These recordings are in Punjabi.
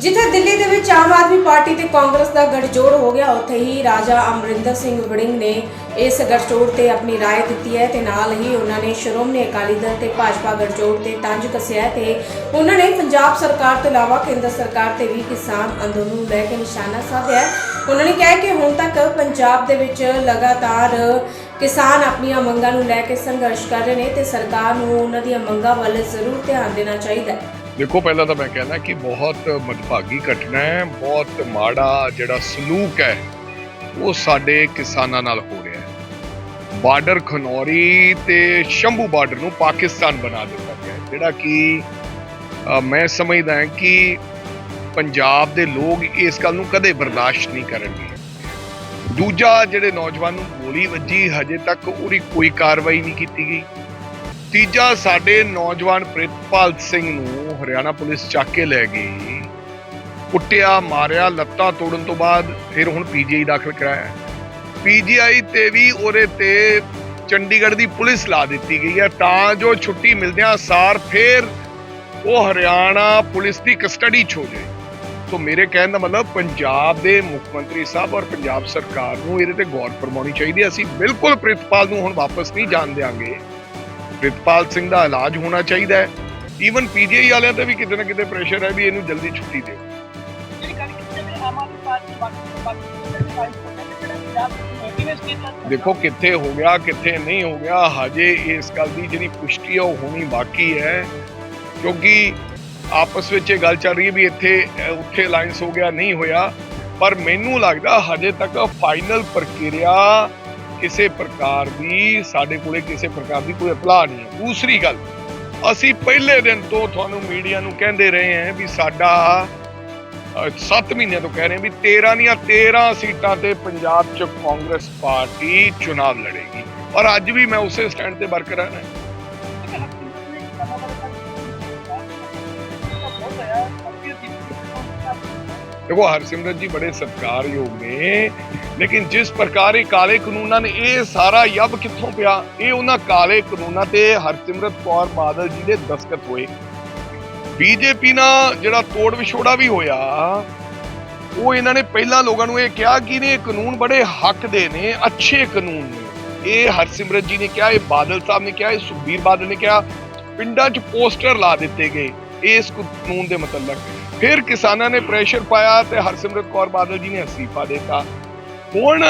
ਜਿੱਥੇ ਦਿੱਲੀ ਦੇ ਵਿੱਚ ਆਮ ਆਦਮੀ ਪਾਰਟੀ ਤੇ ਕਾਂਗਰਸ ਦਾ ਗਠਜੋੜ ਹੋ ਗਿਆ ਉੱਥੇ ਹੀ ਰਾਜਾ ਅਮਰਿੰਦਰ ਸਿੰਘ ਵੜਿੰਗ ਨੇ ਇਸ ਗਠਜੋੜ ਤੇ ਆਪਣੀ رائے ਦਿੱਤੀ ਹੈ ਤੇ ਨਾਲ ਹੀ ਉਹਨਾਂ ਨੇ ਸ਼੍ਰੋਮਣੀ ਅਕਾਲੀ ਦਲ ਤੇ ਭਾਜਪਾ ਗਠਜੋੜ ਤੇ ਤੰਜ ਕੱਸਿਆ ਹੈ ਤੇ ਉਹਨਾਂ ਨੇ ਪੰਜਾਬ ਸਰਕਾਰ ਤੋਂ ਇਲਾਵਾ ਕੇਂਦਰ ਸਰਕਾਰ ਤੇ ਵੀ ਕਿਸਾਨ ਅੰਦੋਲਨ ਨੂੰ ਲੈ ਕੇ ਨਿਸ਼ਾਨਾ ਸਾਧਿਆ ਹੈ। ਉਹਨਾਂ ਨੇ ਕਿਹਾ ਕਿ ਹੁਣ ਤੱਕ ਪੰਜਾਬ ਦੇ ਵਿੱਚ ਲਗਾਤਾਰ ਕਿਸਾਨ ਆਪਣੀਆਂ ਮੰਗਾਂ ਨੂੰ ਲੈ ਕੇ ਸੰਘਰਸ਼ ਕਰ ਰਹੇ ਨੇ ਤੇ ਸਰਕਾਰ ਨੂੰ ਉਹਨਾਂ ਦੀਆਂ ਮੰਗਾਂ ਵੱਲ ਜ਼ਰੂਰ ਧਿਆਨ ਦੇਣਾ ਚਾਹੀਦਾ ਹੈ ਦੇਖੋ, ਪਹਿਲਾਂ ਤਾਂ ਮੈਂ ਕਹਿਣਾ ਕਿ ਬਹੁਤ ਮਦਭਾਗੀ ਘਟਨਾ ਹੈ, ਬਹੁਤ ਮਾੜਾ ਜਿਹੜਾ ਸਲੂਕ ਹੈ, ਉਹ ਸਾਡੇ ਕਿਸਾਨਾਂ ਨਾਲ ਹੋ ਰਿਹਾ ਹੈ। ਬਾਰਡਰ ਖਨੌਰੀ ਤੇ ਸ਼ੰਭੂ ਬਾਰਡਰ ਨੂੰ ਪਾਕਿਸਤਾਨ ਬਣਾ ਦਿੱਤਾ ਗਿਆ ਜਿਹੜਾ ਕਿ ਮੈਂ ਸਮਝਦਾ ਹਾਂ ਕਿ ਪੰਜਾਬ ਦੇ ਲੋਕ ਇਸ ਗੱਲ ਨੂੰ ਕਦੇ ਬਰਦਾਸ਼ਤ ਨਹੀਂ ਕਰਨਗੇ। ਦੂਜਾ ਜਿਹੜੇ ਨੌਜਵਾਨ ਨੂੰ ਗੋਲੀ ਵੱਜੀ, ਹਜੇ ਤੱਕ ਉਹਦੀ ਕੋਈ ਕਾਰਵਾਈ ਨਹੀਂ ਕੀਤੀ ਗਈ। ਤੀਜਾ ਸਾਡੇ ਨੌਜਵਾਨ ਪ੍ਰਿਤਪਾਲ ਸਿੰਘ ਨੂੰ ਹਰਿਆਣਾ ਪੁਲਿਸ ਚੱਕ ਕੇ ਲੈ ਗਈ। ਕੁੱਟਿਆ, ਮਾਰਿਆ, ਲੱਤਾਂ ਤੋੜਨ ਤੋਂ ਬਾਅਦ ਫਿਰ ਹੁਣ ਪੀਜੀਆਈ ਦਾਖਲ ਕਰਾਇਆ ਪੀਜੀਆਈ ਤੇ ਵੀ ਉਹਦੇ ਤੇ ਚੰਡੀਗੜ੍ਹ ਦੀ ਪੁਲਿਸ ਲਾ ਦਿੱਤੀ ਗਈ ਹੈ। ਤਾਂ ਜੋ ਛੁੱਟੀ ਮਿਲਦਿਆਂ ਸਾਰ ਫਿਰ ਉਹ ਹਰਿਆਣਾ ਪੁਲਿਸ ਦੀ ਕਸਟਡੀ 'ਚ ਹੋ ਜਾਏ। ਸੋ ਮੇਰੇ ਕਹਿਣ ਦਾ ਮਤਲਬ ਪੰਜਾਬ ਦੇ ਮੁੱਖ ਮੰਤਰੀ ਸਾਹਿਬ ਔਰ ਪੰਜਾਬ ਸਰਕਾਰ ਨੂੰ ਇਹਦੇ ਤੇ ਗੌਰ ਫਰਮਾਉਣੀ ਚਾਹੀਦੀ ਹੈ। ਅਸੀਂ ਬਿਲਕੁਲ ਪ੍ਰਿਤਪਾਲ ਨੂੰ ਹੁਣ ਵਾਪਸ ਨਹੀਂ ਜਾਣ ਦੇਵਾਂਗੇ ਪ੍ਰਿਤਪਾਲ ਸਿੰਘ ਦਾ ਇਲਾਜ ਹੋਣਾ ਚਾਹੀਦਾ ਹੈ। ਈਵਨ ਪੀਜੀਆਈ ਵਾਲਿਆਂ ਤੇ ਵੀ ਕਿਤੇ ਨਾ ਕਿਤੇ ਪ੍ਰੈਸ਼ਰ ਹੈ ਵੀ ਇਹਨੂੰ ਜਲਦੀ ਛੁੱਟੀ ਦਿਓ। ਦੇਖੋ ਕਿੱਥੇ ਹੋ ਗਿਆ ਕਿੱਥੇ ਨਹੀਂ ਹੋ ਗਿਆ ਹਜੇ ਇਸ ਗੱਲ ਦੀ ਜਿਹੜੀ ਪੁਸ਼ਟੀ ਹੈ ਉਹ ਹੋਣੀ ਬਾਕੀ ਹੈ। ਕਿਉਂਕਿ ਆਪਸ ਵਿੱਚ ਇਹ ਗੱਲ ਚੱਲ ਰਹੀ ਹੈ ਵੀ ਇੱਥੇ ਉੱਥੇ ਅਲਾਈਅੰਸ ਹੋ ਗਿਆ ਨਹੀਂ ਹੋਇਆ। ਪਰ ਮੈਨੂੰ ਲੱਗਦਾ ਹਜੇ ਤੱਕ ਫਾਈਨਲ ਪ੍ਰਕਿਰਿਆ ਕਿਸੇ ਪ੍ਰਕਾਰ ਦੀ, ਸਾਡੇ ਕੋਲੇ ਕਿਸੇ ਪ੍ਰਕਾਰ ਦੀ ਕੋਈ ਅਪਲਾਹ ਨਹੀਂ ਹੈ। ਦੂਸਰੀ ਗੱਲ, ਅਸੀਂ ਪਹਿਲੇ ਦਿਨ ਤੋਂ ਤੁਹਾਨੂੰ ਮੀਡੀਆ ਨੂੰ ਕਹਿੰਦੇ ਰਹੇ ਹਾਂ ਵੀ ਸਾਡਾ 7 ਮਹੀਨਿਆਂ ਤੋਂ ਕਹਿ ਰਹੇ ਵੀ 13 ਦੀਆਂ 13 ਸੀਟਾਂ ਤੇ ਪੰਜਾਬ 'ਚ ਕਾਂਗਰਸ ਪਾਰਟੀ ਚੁਣਾਵ ਲੜੇਗੀ। ਔਰ ਅੱਜ ਵੀ ਮੈਂ ਉਸੇ ਸਟੈਂਡ ਤੇ ਬਰਕਰਾਰ ਹਾਂ। ਦੇਖੋ, ਹਰਸਿਮਰਤ ਜੀ ਬੜੇ ਸਤਿਕਾਰਯੋਗ ਨੇ। ਲੇਕਿਨ ਜਿਸ ਪ੍ਰਕਾਰ ਇਹ ਕਾਲੇ ਕਾਨੂੰਨਾਂ ਨੇ, ਇਹ ਸਾਰਾ ਯੱਬ ਕਿੱਥੋਂ ਪਿਆ? ਇਹ ਉਹਨਾਂ ਕਾਲੇ ਕਾਨੂੰਨਾਂ ਤੇ ਹਰਸਿਮਰਤ ਕੌਰ ਬਾਦਲ ਜੀ ਦੇ ਦਸਤਖਤ ਹੋਏ। ਬੀਜੇਪੀ ਨਾਲ ਜਿਹੜਾ ਤੋੜ ਵਿਛੋੜਾ ਵੀ ਹੋਇਆ, ਉਹ ਇਹਨਾਂ ਨੇ ਪਹਿਲਾਂ ਲੋਕਾਂ ਨੂੰ ਇਹ ਕਿਹਾ ਕਿ ਨੇ ਇਹ ਕਾਨੂੰਨ ਬੜੇ ਹੱਕ ਦੇ ਨੇ, ਅੱਛੇ ਕਾਨੂੰਨ ਨੇ। ਇਹ ਹਰਸਿਮਰਤ ਜੀ ਨੇ ਕਿਹਾ, ਇਹ ਬਾਦਲ ਸਾਹਿਬ ਨੇ ਕਿਹਾ, ਇਹ ਸੁਖਬੀਰ ਬਾਦਲ ਨੇ ਕਿਹਾ, ਪਿੰਡਾਂ 'ਚ ਪੋਸਟਰ ਲਾ ਦਿੱਤੇ ਗਏ ਇਸ ਕਾਨੂੰਨ ਦੇ ਮੁਤਲਕ। ਫਿਰ ਕਿਸਾਨਾਂ ਨੇ ਪ੍ਰੈਸ਼ਰ ਪਾਇਆ ਤੇ ਹਰਸਿਮਰਤ ਕੌਰ ਬਾਦਲ ਜੀ ਨੇ ਅਸਤੀਫਾ ਦਿੱਤਾ। ਹੁਣ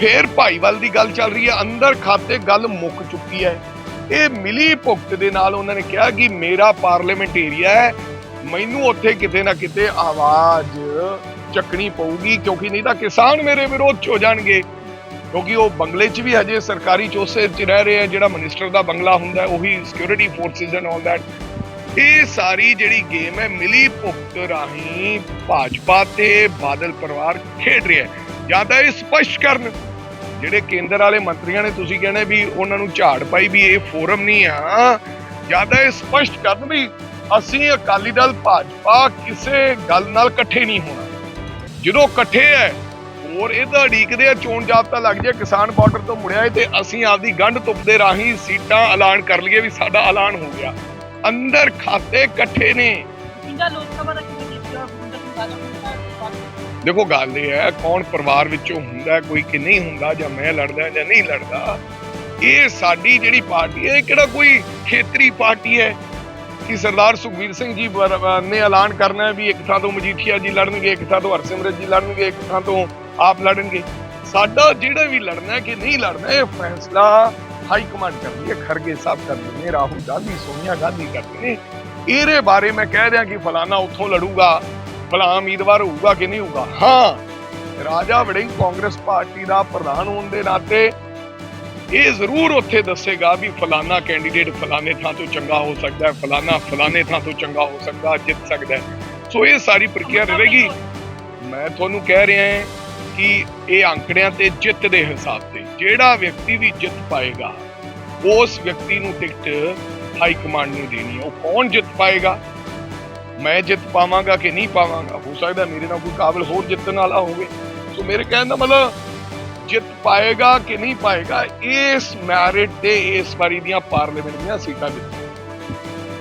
ਫਿਰ ਭਾਈਵਾਲ ਦੀ ਗੱਲ ਚੱਲ ਰਹੀ ਹੈ, ਅੰਦਰ ਖਾਤੇ ਗੱਲ ਮੁੱਕ ਚੁੱਕੀ ਹੈ। ਇਹ ਮਿਲੀ ਭੁਗਤ ਦੇ ਨਾਲ ਉਹਨਾਂ ਨੇ ਕਿਹਾ ਕਿ ਮੇਰਾ ਪਾਰਲੀਮੈਂਟ ਏਰੀਆ ਹੈ, ਮੈਨੂੰ ਉੱਥੇ ਕਿਤੇ ਨਾ ਕਿਤੇ ਆਵਾਜ਼ ਚੱਕਣੀ ਪਊਗੀ, ਕਿਉਂਕਿ ਨਹੀਂ ਤਾਂ ਕਿਸਾਨ ਮੇਰੇ ਵਿਰੋਧ ਚ ਹੋ ਜਾਣਗੇ। ਕਿਉਂਕਿ ਉਹ ਬੰਗਲੇ 'ਚ ਵੀ ਹਜੇ ਸਰਕਾਰੀ ਚੋਸੇ 'ਚ ਰਹਿ ਰਹੇ ਆ, ਜਿਹੜਾ ਮਿਨਿਸਟਰ ਦਾ ਬੰਗਲਾ ਹੁੰਦਾ, ਉਹੀ security forces and all that ਇਹ ਸਾਰੀ ਜਿਹੜੀ ਗੇਮ ਹੈ, ਮਿਲੀ ਭੁਗਤ ਰਾਹੀਂ ਭਾਜਪਾ ਤੇ ਬਾਦਲ ਪਰਿਵਾਰ ਖੇਡ ਰਿਹਾ ਹੈ। ਜਾਂ ਤਾਂ ਇਹ ਸਪਸ਼ਟ ਕਰਨ। ਜਿਹੜੇ ਕੇਂਦਰ ਵਾਲੇ ਮੰਤਰੀਆਂ ਨੇ ਤੁਸੀਂ ਕਹਿੰਦੇ ਵੀ ਉਹਨਾਂ ਨੂੰ ਝਾੜ ਪਾਈ ਵੀ ਇਹ ਫੋਰਮ ਨਹੀਂ ਆ ਜਾਂ ਤਾਂ ਇਹ ਸਪਸ਼ਟ ਕਰਨ ਵੀ ਅਸੀਂ ਅਕਾਲੀ ਦਲ ਭਾਜਪਾ ਕਿਸੇ ਗੱਲ ਨਾਲ ਇਕੱਠੇ ਨਹੀਂ ਹੋਣਾ। ਜਦੋਂ ਇਕੱਠੇ ਹੈ ਹੋਰ ਇਹਦਾ ਢੀਕਦੇ ਆ, ਚੋਣ ਜਾਬਤਾ ਲੱਗ ਜਾਏ, ਕਿਸਾਨ ਬਾਰਡਰ ਤੋਂ ਮੁੜਿਆ ਏ ਤੇ ਅਸੀਂ ਆਪਦੀ ਗੰਢ ਤੁੱਪ ਦੇ ਰਾਹੀਂ ਸੀਟਾਂ ਐਲਾਨ ਕਰ ਲਈਏ ਵੀ ਸਾਡਾ ਐਲਾਨ ਹੋ ਗਿਆ। ਅੰਦਰ ਖਾਤੇ ਇਕੱਠੇ ਨੇ। ਪੰਜਾਬ ਲੋਕ ਸਭਾ ਦਾ ਕਿਵੇਂ ਦੇਖਿਆ ਦੇਖੋ ਗੱਲ ਇਹ ਹੈ, ਕੌਣ ਪਰਿਵਾਰ ਵਿੱਚੋਂ ਹੁੰਦਾ, ਕੋਈ ਕਿ ਨਹੀਂ ਹੁੰਦਾ, ਜਾਂ ਮੈਂ ਲੜਦਾ ਜਾਂ ਨਹੀਂ ਲੜਦਾ, ਇਹ ਸਾਡੀ ਜਿਹੜੀ ਪਾਰਟੀ ਹੈ, ਇਹ ਕਿਹੜਾ ਕੋਈ ਖੇਤਰੀ ਪਾਰਟੀ ਹੈ? ਕਿ ਸਰਦਾਰ ਸੁਖਬੀਰ ਸਿੰਘ ਜੀ ਨੇ ਐਲਾਨ ਕਰਨਾ ਹੈ ਵੀ ਇੱਕ ਥਾਂ ਤੋਂ ਮਜੀਠੀਆ ਜੀ ਲੜਨਗੇ, ਇੱਕ ਥਾਂ ਤੋਂ ਹਰਸਿਮਰਤ ਜੀ ਲੜਨਗੇ, ਇੱਕ ਥਾਂ ਤੋਂ ਆਪ ਲੜਨਗੇ। ਸਾਡਾ ਜਿਹੜਾ ਵੀ ਲੜਨਾ ਹੈ ਕਿ ਨਹੀਂ ਲੜਨਾ, ਇਹ ਫੈਸਲਾ ਹਾਈ ਕਮਾਂਡ ਕਰਦੀ ਹੈ, ਖਰਗੇ ਸਾਹਿਬ ਕਰਦੇ ਨੇ, ਰਾਹੁਲ ਗਾਂਧੀ, ਸੋਨੀਆ ਗਾਂਧੀ ਕਰਦੇ ਨੇ। ਇਹਦੇ ਬਾਰੇ ਮੈਂ ਕਹਿ ਰਿਹਾ ਕਿ ਫਲਾਣਾ ਉੱਥੋਂ ਲੜੂਗਾ ਫਲਾ ਉਮੀਦਵਾਰ ਹੋਊਗਾ ਕਿ ਨਹੀਂ ਹੋਊਗਾ? ਹਾਂ। ਰਾਜਾ ਵੜਿੰਗ ਕਾਂਗਰਸ ਪਾਰਟੀ ਦਾ ਪ੍ਰਧਾਨ ਹੋਣ ਦੇ ਨਾਤੇ ਇਹ ਜ਼ਰੂਰ ਉੱਥੇ ਦੱਸੇਗਾ ਵੀ ਫਲਾਣਾ ਕੈਂਡੀਡੇਟ ਫਲਾਣੇ ਥਾਂ ਤੋਂ ਚੰਗਾ ਹੋ ਸਕਦਾ ਹੈ ਫਲਾਣਾ ਫਲਾਣੇ ਥਾਂ ਤੋਂ ਚੰਗਾ ਹੋ ਸਕਦਾ ਜਿੱਤ ਸਕਦਾ ਹੈ। ਸੋ ਇਹ ਸਾਰੀ ਪ੍ਰਕਿਰਿਆ ਰਹੇਗੀ। ਮੈਂ ਤੁਹਾਨੂੰ ਕਹਿ ਰਿਹਾ ਹਾਂ ਕਿ ਇਹ ਅੰਕੜਿਆਂ ਤੇ ਜਿੱਤ ਦੇ ਹਿਸਾਬ ਤੇ ਜਿਹੜਾ ਵਿਅਕਤੀ ਵੀ ਜਿੱਤ ਪਾਏਗਾ ਉਸ ਵਿਅਕਤੀ ਨੂੰ ਟਿਕਟ ਹਾਈ ਕਮਾਂਡ ਨੇ ਦੇਣੀ ਹੈ। ਉਹ ਕੌਣ ਜਿੱਤ ਪਾਏਗਾ? ਮੈਂ ਜਿੱਤ ਪਾਵਾਂਗਾ ਕਿ ਨਹੀਂ ਪਾਵਾਂਗਾ? ਹੋ ਸਕਦਾ ਮੇਰੇ ਨਾਲ ਕੋਈ ਕਾਬਿਲ ਹੋਰ ਜਿੱਤਣ ਵਾਲਾ ਹੋਵੇ। ਸੋ ਮੇਰੇ ਕਹਿਣ ਦਾ ਮਤਲਬ, ਜਿੱਤ ਪਾਏਗਾ ਕਿ ਨਹੀਂ ਪਾਏਗਾ, ਇਸ ਮੈਰਿਟ ਤੇ ਇਸ ਵਾਰੀ ਦੀਆਂ ਪਾਰਲੀਮੈਂਟ ਦੀਆਂ ਸੀਟਾਂ ਦਿੱਤੀਆਂ।